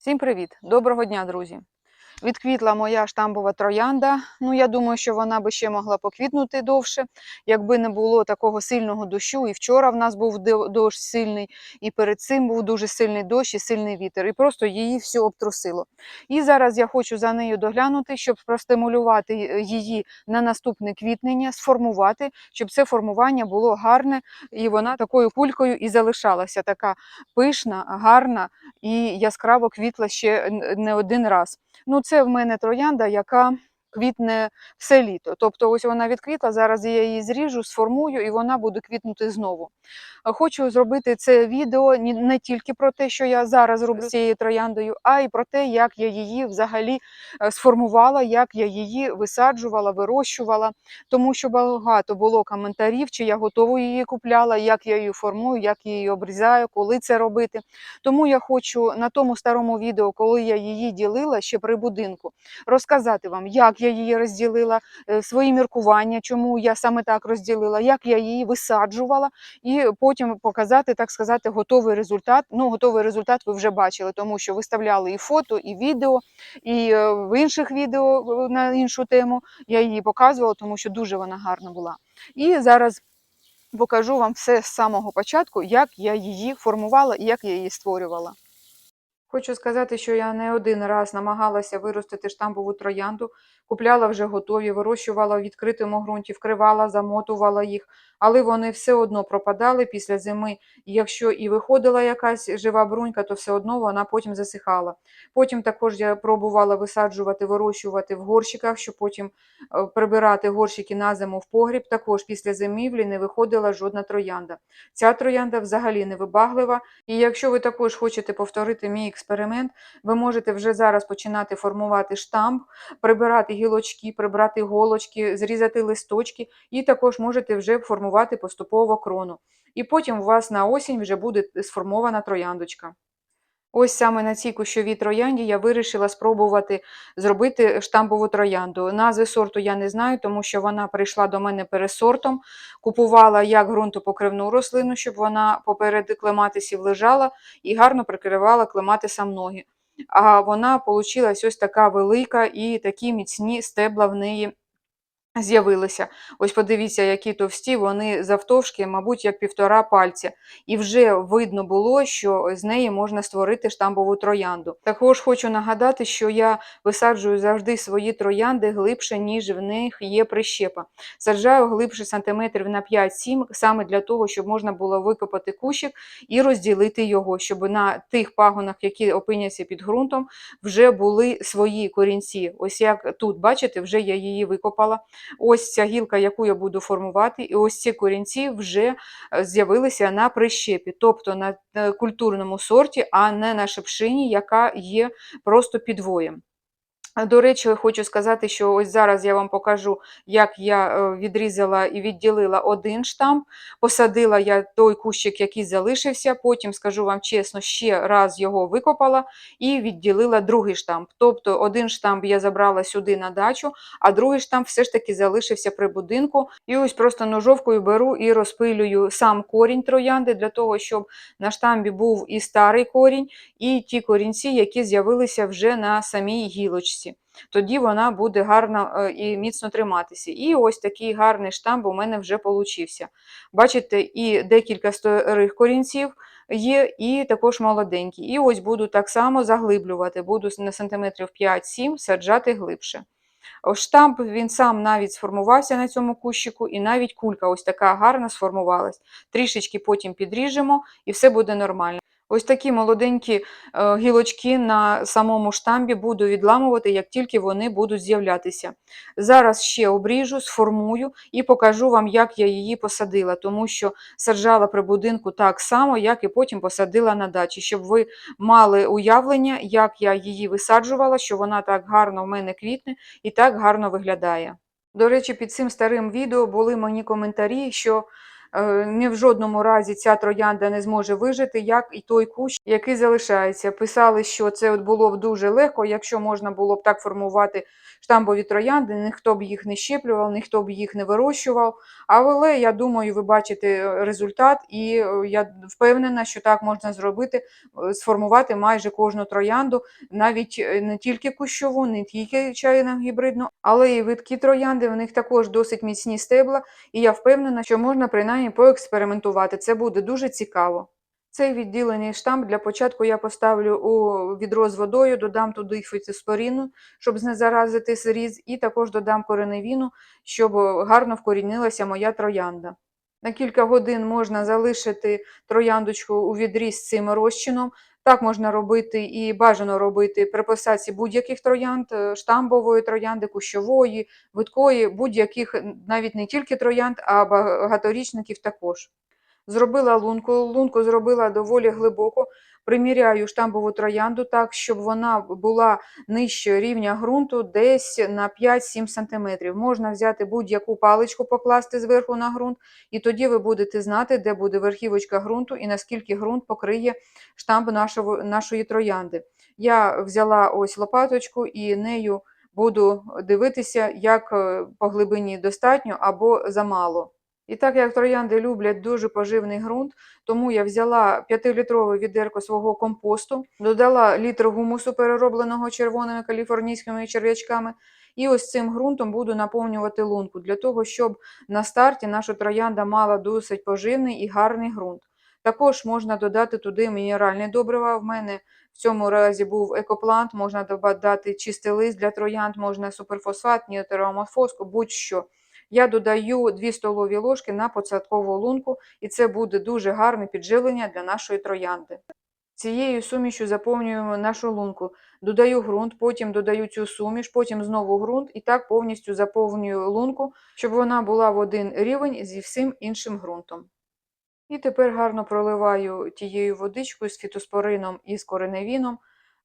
Всім привіт! Доброго дня, друзі! Відквітла моя штамбова троянда. Ну, я думаю, що вона би ще могла поквітнути довше, якби не було такого сильного дощу. І вчора в нас був дощ сильний, і перед цим був дуже сильний дощ і сильний вітер. І просто її все обтрусило. І зараз я хочу за нею доглянути, щоб простимулювати е, її на наступне квітнення, сформувати, щоб це формування було гарне, і вона такою кулькою і залишалася, така пишна, гарна і яскраво квітла ще не один раз. Ну, це в мене троянда, яка квітне все літо. Тобто, ось вона відквітла, зараз я її зріжу, сформую, і вона буде квітнути знову. Хочу зробити це відео не тільки про те, що я зараз роблю з цією трояндою, а й про те, як я її взагалі е, сформувала, як я її висаджувала, вирощувала, тому що багато було коментарів, чи я готову її купляла, як я її формую, як я її обрізаю, коли це робити. Тому я хочу на тому старому відео, коли я її ділила ще при будинку, розказати вам, як я її розділила, е, свої міркування, чому я саме так розділила, як я її висаджувала, і потім показати, так сказати, готовий результат. Ну, готовий результат ви вже бачили, тому що виставляли і фото, і відео, і е, в інших відео е, на іншу тему я її показувала, тому що дуже вона гарна була. І зараз покажу вам все з самого початку, як я її формувала і як я її створювала. Хочу сказати, що я не один раз намагалася виростити штамбову троянду, купляла вже готові, вирощувала в відкритому ґрунті, вкривала, замотувала їх, але вони все одно пропадали після зими. І якщо і виходила якась жива брунька, то все одно вона потім засихала. Потім також я пробувала висаджувати, вирощувати в горщиках, щоб потім е, прибирати горщики на зиму в погріб. Також після зимівлі не виходила жодна троянда. Ця троянда взагалі не вибаглива. І якщо ви також хочете повторити мій експеримент, ви можете вже зараз починати формувати штамп, прибирати гілочки, прибрати голочки, зрізати листочки, і також можете вже формувати поступово крону. І потім у вас на осінь вже буде сформована трояндочка. Ось саме на цій кущовій троянді я вирішила спробувати зробити штамбову троянду. Назви сорту я не знаю, тому що вона прийшла до мене пересортом. Купувала як ґрунтопокривну рослину, щоб вона поперед клематисів лежала і гарно прикривала клематисам ноги. А вона получилась ось така велика і такі міцні стебла в неї з'явилися. Ось подивіться, які товсті, вони завтовшки, мабуть, як півтора пальця. І вже видно було, що з неї можна створити штамбову троянду. Також хочу нагадати, що я висаджую завжди свої троянди глибше, ніж в них є прищепа. Саджаю глибше сантиметрів на 5-7, саме для того, щоб можна було викопати кущик і розділити його, щоб на тих пагонах, які опиняться під ґрунтом, вже були свої корінці. Ось як тут, бачите, вже я її викопала. Ось ця гілка, яку я буду формувати, і ось ці корінці вже е, з'явилися на прищепі, тобто на культурному сорті, а не на шипшині, яка є просто підвоєм. До речі, хочу сказати, що ось зараз я вам покажу, як я е, відрізала і відділила один штамп. Посадила я той кущик, який залишився. Потім, скажу вам чесно, ще раз його викопала і відділила другий штамп. Тобто один штамп я забрала сюди на дачу, а другий штамп все ж таки залишився при будинку. І ось просто ножовкою беру і розпилюю сам корінь троянди для того, щоб на штамбі був і старий корінь, і ті корінці, які з'явилися вже на самій гілочці. Тоді вона буде гарно е, і міцно триматися. І ось такий гарний штамп у мене вже получився. Бачите, і декілька старих корінців є, і також молоденькі. І ось буду так само заглиблювати, буду на сантиметрів 5-7 саджати глибше. Штамп він сам навіть сформувався на цьому кущику, і навіть кулька ось така гарна сформувалась. Трішечки потім підріжемо, і все буде нормально. Ось такі молоденькі е, гілочки на самому штамбі буду відламувати, як тільки вони будуть з'являтися. Зараз ще обріжу, сформую і покажу вам, як я її посадила, тому що саджала при будинку так само, як і потім посадила на дачі, щоб ви мали уявлення, як я її висаджувала, що вона так гарно в мене квітне і так гарно виглядає. До речі, під цим старим відео були мені коментарі, що ні в жодному разі ця троянда не зможе вижити, як і той кущ, який залишається. Писали, що це от було б дуже легко, якщо можна було б так формувати штамбові троянди, ніхто б їх не щеплював, ніхто б їх не вирощував. Але я думаю, ви бачите е, результат, і е, я впевнена, що так можна зробити, е, сформувати майже кожну троянду, навіть не тільки кущову, не тільки чайно гібридну, але і видкі троянди. В них також досить міцні стебла, і я впевнена, що можна принаймні поекспериментувати. Це буде дуже цікаво. Цей відділений штамп для початку я поставлю у відро з водою, додам туди фітоспоріну, щоб не заразити сиріз, і також додам кореневіну, щоб гарно вкорінилася моя троянда. На кілька годин можна залишити трояндочку у відрі з цим розчином. Так можна робити і бажано робити при посадці будь-яких троянд, е, штамбової троянди, кущової, видкої, будь-яких навіть не тільки троянд, а багаторічників також. Зробила лунку, лунку зробила доволі глибоко. Приміряю штамбову троянду так, щоб вона була нижче рівня ґрунту, десь на 5-7 см. Можна взяти будь-яку паличку, покласти зверху на ґрунт, і тоді ви будете знати, де буде верхівочка ґрунту і наскільки ґрунт покриє штамп нашого, нашої троянди. Я взяла ось лопаточку і нею буду дивитися, як е, по глибині достатньо або замало. І так як троянди люблять дуже поживний ґрунт, тому я взяла 5-літрове відерко свого компосту, додала літр гумусу, переробленого червоними каліфорнійськими черв'ячками, і ось цим ґрунтом буду наповнювати лунку, для того, щоб на старті наша троянда мала досить поживний і гарний ґрунт. Також можна додати туди мінеральне добрива. В мене в цьому разі був екоплант, можна додати чистий лист для троянд, можна суперфосфат, ніотероморфоску, будь-що. Я додаю 2 столові ложки на посадкову лунку, і це буде дуже гарне підживлення для нашої троянди. Цією сумішю заповнюємо нашу лунку. Додаю ґрунт, потім додаю цю суміш, потім знову ґрунт і так повністю заповнюю лунку, щоб вона була в один рівень зі всім іншим ґрунтом. І тепер гарно проливаю тією водичкою з фітоспорином і з кореневіном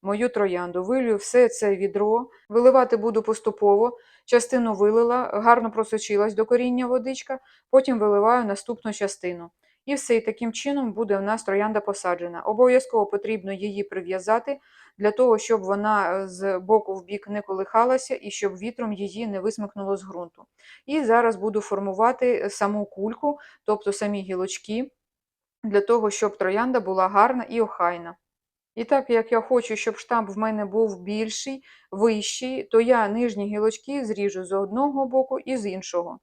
мою троянду. Вилью все це відро, виливати буду поступово. Частину вилила, гарно просочилась до коріння водичка, потім виливаю наступну частину. І все, і таким чином буде у нас троянда посаджена. Обов'язково потрібно її прив'язати для того, щоб вона е, з боку в бік не колихалася і щоб вітром її не висмикнуло з ґрунту. І зараз буду формувати саму кульку, тобто самі гілочки, для того, щоб троянда була гарна і охайна. І так як я хочу, щоб штамп в мене був більший, вищий, то я нижні гілочки зріжу з одного боку і з іншого.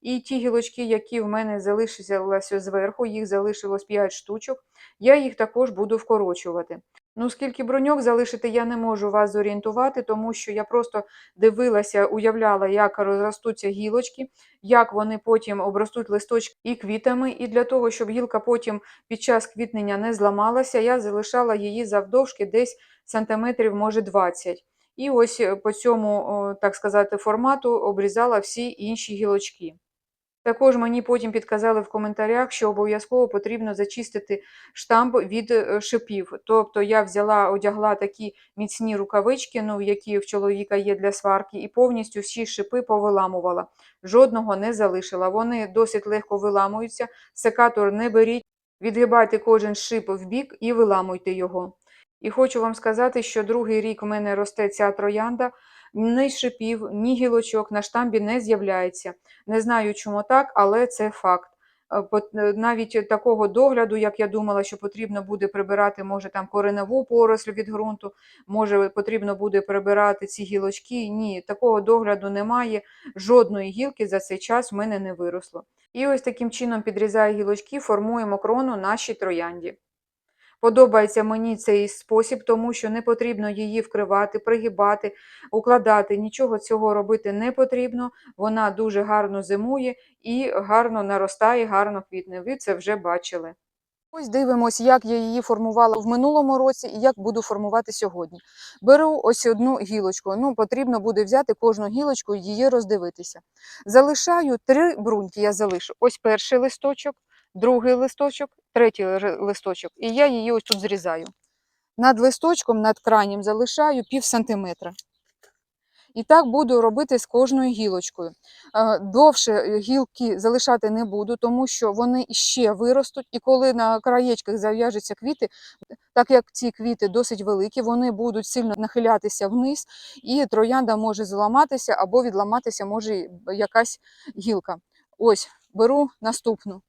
І ті гілочки, які в мене залишилися зверху, їх залишилось 5 штучок, я їх також буду вкорочувати. Ну, скільки броньок залишити, я не можу вас зорієнтувати, тому що я просто дивилася, уявляла, як розростуться гілочки, як вони потім обростуть листочки і квітами. І для того, щоб гілка потім під час квітнення не зламалася, я залишала її завдовжки десь сантиметрів, може 20. І ось по цьому, так сказати, формату обрізала всі інші гілочки. Також мені потім підказали в коментарях, що обов'язково потрібно зачистити штамп від е, шипів. Тобто я взяла, одягла такі міцні рукавички, ну, які в чоловіка є для сварки, і повністю всі шипи повиламувала. Жодного не залишила. Вони досить легко виламуються, секатор не беріть, відгибайте кожен шип в бік і виламуйте його. І хочу вам сказати, що другий рік в мене росте ця троянда ні шипів, ні гілочок на штамбі не з'являється. Не знаю, чому так, але це факт. Е, навіть такого догляду, як я думала, що потрібно буде прибирати, може там кореневу поросль від ґрунту, може потрібно буде прибирати ці гілочки. Ні, такого догляду немає. Жодної гілки за цей час в мене не виросло. І ось таким чином підрізаю гілочки, формуємо крону нашій троянді. Подобається мені цей спосіб, тому що не потрібно її вкривати, пригибати, укладати. Нічого цього робити не потрібно. Вона дуже гарно зимує і гарно наростає, гарно квітне. Ви це вже бачили. Ось дивимось, як я її формувала в минулому році і як буду формувати сьогодні. Беру ось одну гілочку. Ну, потрібно буде взяти кожну гілочку і її роздивитися. Залишаю три бруньки. Я залишу. Ось перший листочок, другий листочок, третій листочок. І я її ось тут зрізаю. Над листочком, над крайнім залишаю пів сантиметра. І так буду робити з кожною гілочкою. Е, Довше гілки залишати не буду, тому що вони ще виростуть, і коли на краєчках зав'яжуться квіти, так як ці квіти досить великі, вони будуть сильно нахилятися вниз, і троянда може зламатися або відламатися може якась гілка. Ось беру наступну.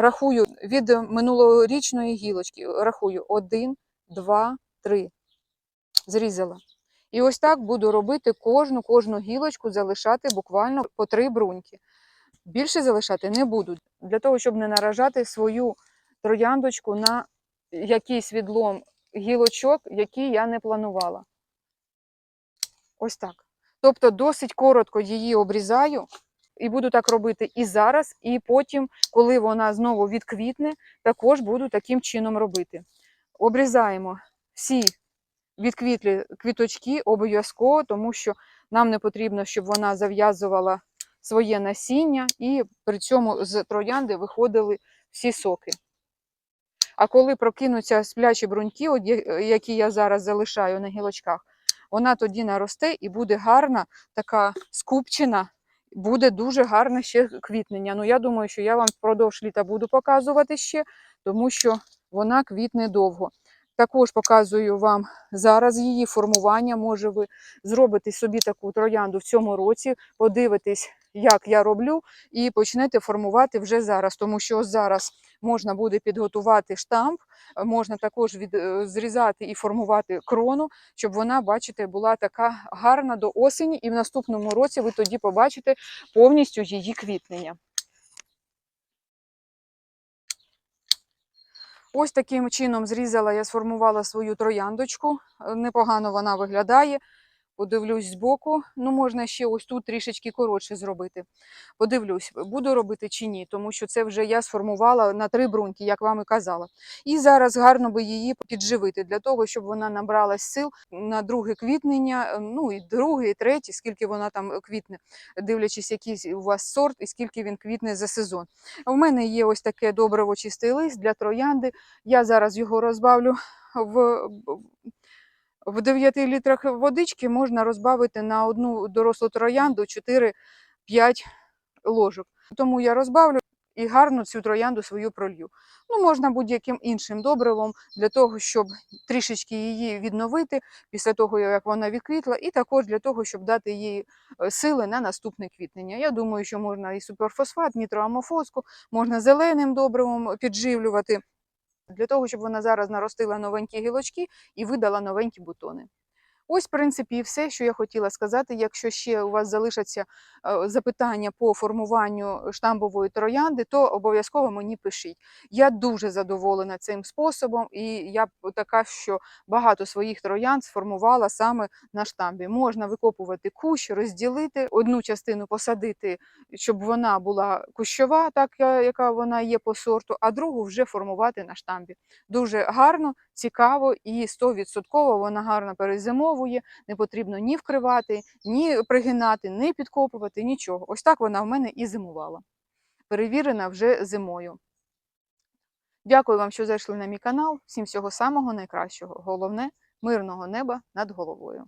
Рахую від минулорічної гілочки. Рахую один, два, три. Зрізала. І ось так буду робити кожну кожну гілочку, залишати буквально по три бруньки. Більше залишати не буду, для того, щоб не наражати свою трояндочку на якийсь відлом гілочок, які я не планувала. Ось так. Тобто досить коротко її обрізаю, і буду так робити і зараз, і потім, коли вона знову відквітне, також буду таким чином робити. Обрізаємо всі відквітлі квіточки обов'язково, тому що нам не потрібно, щоб вона зав'язувала своє насіння, і при цьому з троянди виходили всі соки. А коли прокинуться сплячі бруньки, які я зараз залишаю на гілочках, вона тоді наросте і буде гарна, така скупчена, буде дуже гарне ще квітнення. Ну, я думаю, що я вам впродовж літа буду показувати ще, тому що вона квітне довго. Також показую вам зараз її формування. Може, ви зробите собі таку троянду в цьому році, подивитесь, як я роблю, і почнете формувати вже зараз, тому що зараз можна буде підготувати штамп, можна також від, е, зрізати і формувати крону, щоб вона, бачите, була така гарна до осені, і в наступному році ви тоді побачите повністю її квітнення. Ось таким чином зрізала я, сформувала свою трояндочку. Е, Непогано вона виглядає. Подивлюсь збоку. Ну, можна ще ось тут трішечки коротше зробити. Подивлюсь, буду робити чи ні, тому що це вже я сформувала на три бруньки, як вам і казала. І зараз гарно би її підживити для того, щоб вона набралась сил на друге квітнення, ну і друге, і третє, скільки вона там квітне, дивлячись, який у вас сорт і скільки він квітне за сезон. У мене є ось таке добриво чистий лист для троянди. Я зараз його розбавлю в, в 9 літрах водички, можна розбавити на одну дорослу троянду 4-5 ложок. Тому я розбавлю і гарно цю троянду свою пролью. Ну, можна будь-яким іншим добривом для того, щоб трішечки її відновити після того, як вона відквітла, і також для того, щоб дати їй е, сили на наступне квітнення. Я думаю, що можна і суперфосфат, нітроамофоску, можна зеленим добривом підживлювати, для того, щоб вона зараз наростила новенькі гілочки і видала новенькі бутони. Ось, в принципі, і все, що я хотіла сказати. Якщо ще у вас залишаться е, запитання по формуванню штамбової троянди, то обов'язково мені пишіть. Я дуже задоволена цим способом, і я така, що багато своїх троянд сформувала саме на штамбі. Можна викопувати кущ, розділити, одну частину посадити, щоб вона була кущова, так яка вона є по сорту, а другу вже формувати на штамбі. Дуже гарно, цікаво і 100% вона гарно перезимовує. Не потрібно ні вкривати, ні пригинати, ні підкопувати, нічого. Ось так вона в мене і зимувала. Перевірена вже зимою. Дякую вам, що зайшли на мій канал. Всім всього самого найкращого. Головне мирного неба над головою.